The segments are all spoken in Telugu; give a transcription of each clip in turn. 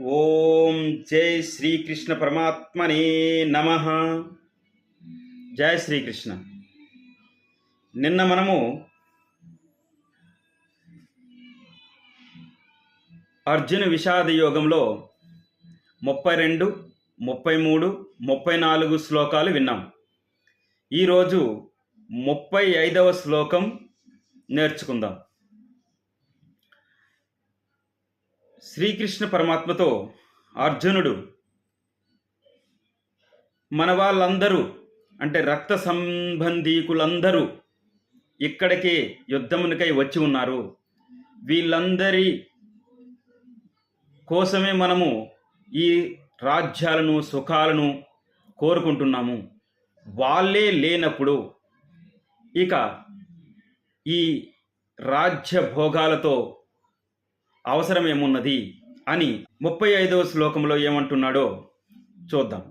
ఓం జై శ్రీకృష్ణ పరమాత్మనే నమ. జై శ్రీకృష్ణ. నిన్న మనము అర్జున విషాద యోగంలో ముప్పై రెండు ముప్పై మూడు ముప్పై నాలుగు శ్లోకాలు విన్నాం. ఈరోజు ముప్పై ఐదవ శ్లోకం నేర్చుకుందాం. శ్రీకృష్ణ పరమాత్మతో అర్జునుడు మన వాళ్ళందరూ అంటే రక్త సంబంధీకులందరూ ఇక్కడికే యుద్ధమునికై వచ్చి ఉన్నారు. వీళ్ళందరి కోసమే మనము ఈ రాజ్యాలను సుఖాలను కోరుకుంటున్నాము. వాళ్ళే లేనప్పుడు ఇక ఈ రాజ్య భోగాలతో అవసరం ఏమున్నది అని ముప్పై ఐదవ శ్లోకంలో ఏమంటున్నాడో చూద్దాం.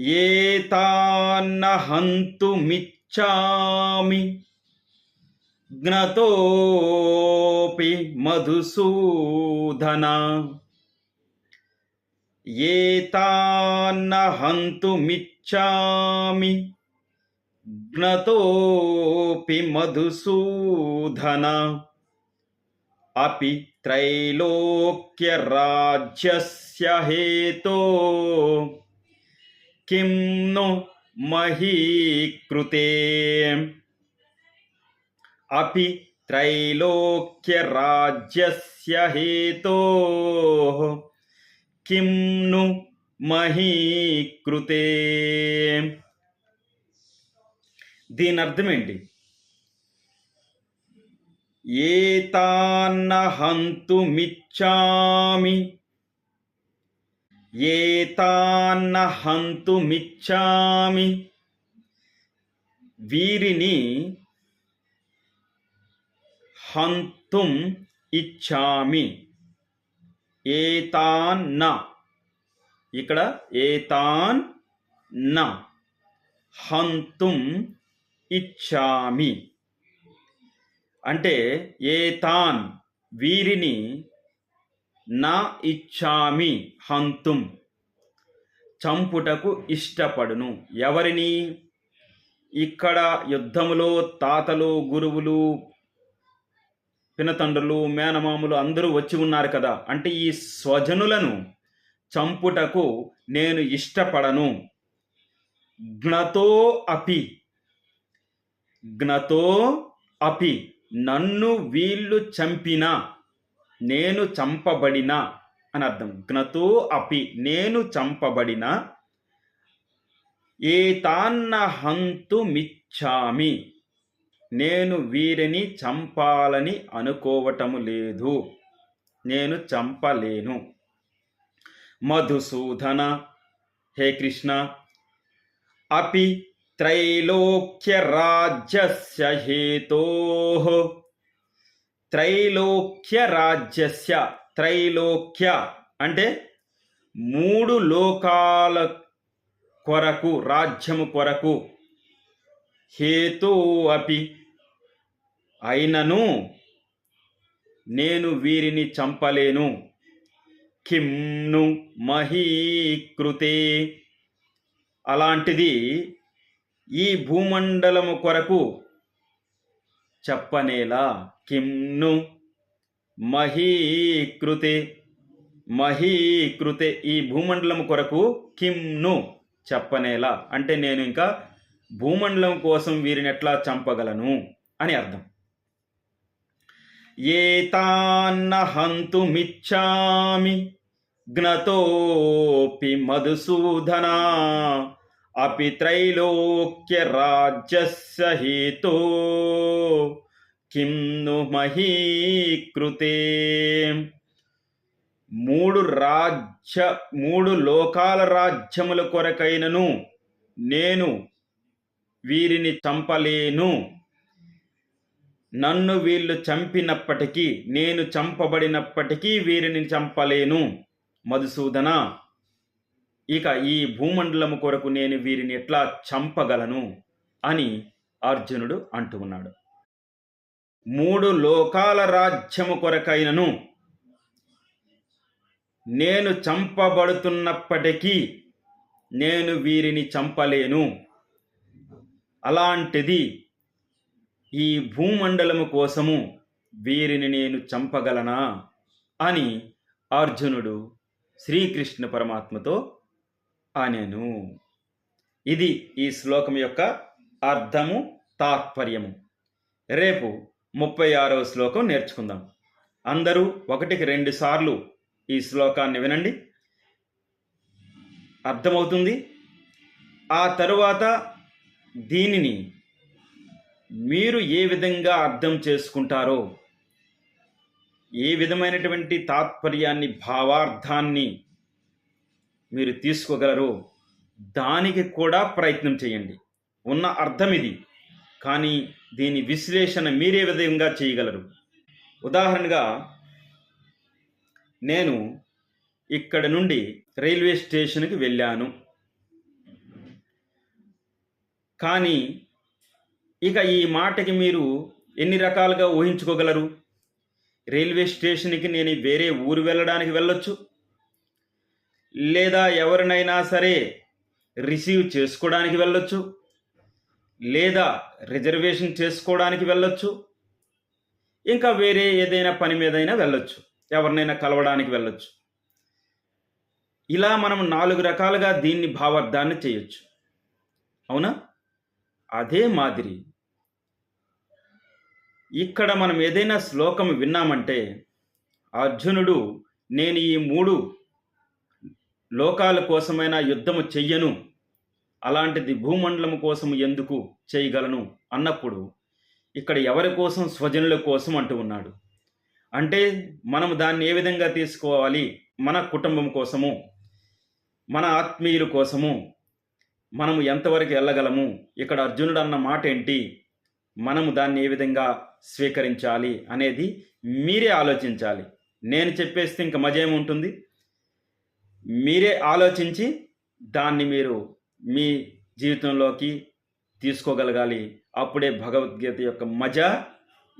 ఏతాన్న హంతుమిచ్చామి జ్ఞతోపి మధుసూదన. ఏతాన్న ज्ञतोऽपि मधुसूधन अपि त्रैलोक्यराज्यस्य हेतो किं नु महीकृते? अपि त्रैलोक्यराज्यस्य हेतोः किं नु महीकृते? దీని అర్థం ఏంటి హంతు మిచ్చామి ఏతాన్న హంతుమిచ్చామి వీరిని హంతుం ఇచ్చామి. ఏతాన్న. ఇక్కడ ఏతాన్ న హంతుం ఇచ్చామి. అంటే ఏతాన్ వీరిని నా ఇచ్చామి హంతుం. చంపుటకు ఇష్టపడును. ఎవరిని? ఇక్కడ యుద్ధములో తాతలు గురువులు పినతండ్రులు మేనమాములు అందరూ వచ్చి ఉన్నారు కదా. అంటే ఈ స్వజనులను చంపుటకు నేను ఇష్టపడను. జ్ఞతో అపి జ్ఞతో అపి నన్ను వీళ్ళు చంపిన నేను చంపబడిన అని అర్థం. జ్ఞతో అపి నేను చంపబడిన ఏతాన్న హంతుమిచ్చామి నేను వీరిని చంపాలని అనుకోవటము లేదు నేను చంపలేను. మధుసూదన హే కృష్ణ అపి త్రైలోక్యరాజ్యస్య హేతో. త్రైలోక్య రాజ్యస్య త్రైలోక్య అంటే మూడు లోకాల కొరకు రాజ్యము కొరకు హేతు అపి. అయినను నేను వీరిని చంపలేను. కిమ్ను మహీకృతే. అలాంటిది ఈ భూమండలము కొరకు చెప్పనేలా కిమ్ను మహీకృతే మహీకృతే ఈ భూమండలం కొరకు కిమ్ను చెప్పనేలా. అంటే నేను ఇంకా భూమండలం కోసం వీరిని ఎట్లా చంపగలను అని అర్థం. ఏతాన్న హంతుమిచ్చామి జ్ఞతోపి మధుసూధనా అపి త్రైలోక్య రాజ్యస్య హేతో కిం ను మహీకృతే మూడు రాజ్య మూడు లోకాల రాజ్యముల కొరకైనను నేను వీరిని చంపలేను. నన్ను వీళ్ళు చంపినప్పటికీ నేను చంపబడినప్పటికీ వీరిని చంపలేను. మధుసూదన ఇక ఈ భూమండలము కొరకు నేను వీరిని ఎట్లా చంపగలను? అని అర్జునుడు అంటూ ఉన్నాడు. మూడు లోకాల రాజ్యము కొరకైనను నేను చంపబడుతున్నప్పటికీ నేను వీరిని చంపలేను. అలాంటిది ఈ భూమండలము కోసము వీరిని నేను చంపగలనా? అని అర్జునుడు శ్రీకృష్ణ పరమాత్మతో అనెను. ఇది ఈ శ్లోకం యొక్క అర్థము తాత్పర్యము. రేపు ముప్పై ఆరవ శ్లోకం నేర్చుకుందాం. అందరూ ఒకటికి రెండు సార్లు ఈ శ్లోకాన్ని వినండి. అర్థమవుతుంది? ఆ తరువాత దీనిని మీరు ఏ విధంగా అర్థం చేసుకుంటారో ఏ విధమైనటువంటి తాత్పర్యాన్ని భావార్థాన్ని మీరు తీసుకోగలరో. దానికి కూడా ప్రయత్నం చేయండి. ఉన్న అర్థం ఇది. కానీ దీని విశ్లేషణ మీరే విధంగా చేయగలరు. ఉదాహరణగా నేను ఇక్కడ నుండి రైల్వే స్టేషన్కి వెళ్ళాను. కానీ ఇక ఈ మాటకి మీరు ఎన్ని రకాలుగా ఊహించుకోగలరు? రైల్వే స్టేషన్కి నేను వేరే ఊరు వెళ్ళడానికి వెళ్ళొచ్చు? లేదా ఎవరినైనా సరే రిసీవ్ చేసుకోవడానికి వెళ్ళొచ్చు లేదా రిజర్వేషన్ చేసుకోవడానికి వెళ్ళొచ్చు ఇంకా వేరే ఏదైనా పని మీదైనా వెళ్ళొచ్చు ఎవరినైనా కలవడానికి వెళ్ళొచ్చు. ఇలా మనం నాలుగు రకాలుగా దీన్ని భావార్థాన్ని చేయొచ్చు. అవునా? అదే మాదిరి. ఇక్కడ మనం ఏదైనా శ్లోకం విన్నామంటే అర్జునుడు నేను ఈ మూడు లోకాల కోసమైనా యుద్ధము చెయ్యను. అలాంటిది భూమండలం కోసం ఎందుకు చేయగలను అన్నప్పుడు ఇక్కడ ఎవరి కోసం? స్వజనుల కోసం అంటూ ఉన్నాడు. అంటే మనం దాన్ని ఏ విధంగా తీసుకోవాలి? మన కుటుంబం కోసము మన ఆత్మీయుల కోసము మనము ఎంతవరకు వెళ్ళగలము ఇక్కడ అర్జునుడు అన్న మాట ఏంటి? మనము దాన్ని ఏ విధంగా స్వీకరించాలి అనేది మీరే ఆలోచించాలి. నేను చెప్పేస్తే ఇంకా మజేముంటుంది మీరే ఆలోచించి దాన్ని మీరు మీ జీవితంలోకి తీసుకోగలగాలి. అప్పుడే భగవద్గీత యొక్క మజా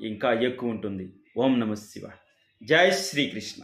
ఇంకా ఎక్కువ ఉంటుంది. ఓం నమ శివ జై శ్రీకృష్ణ.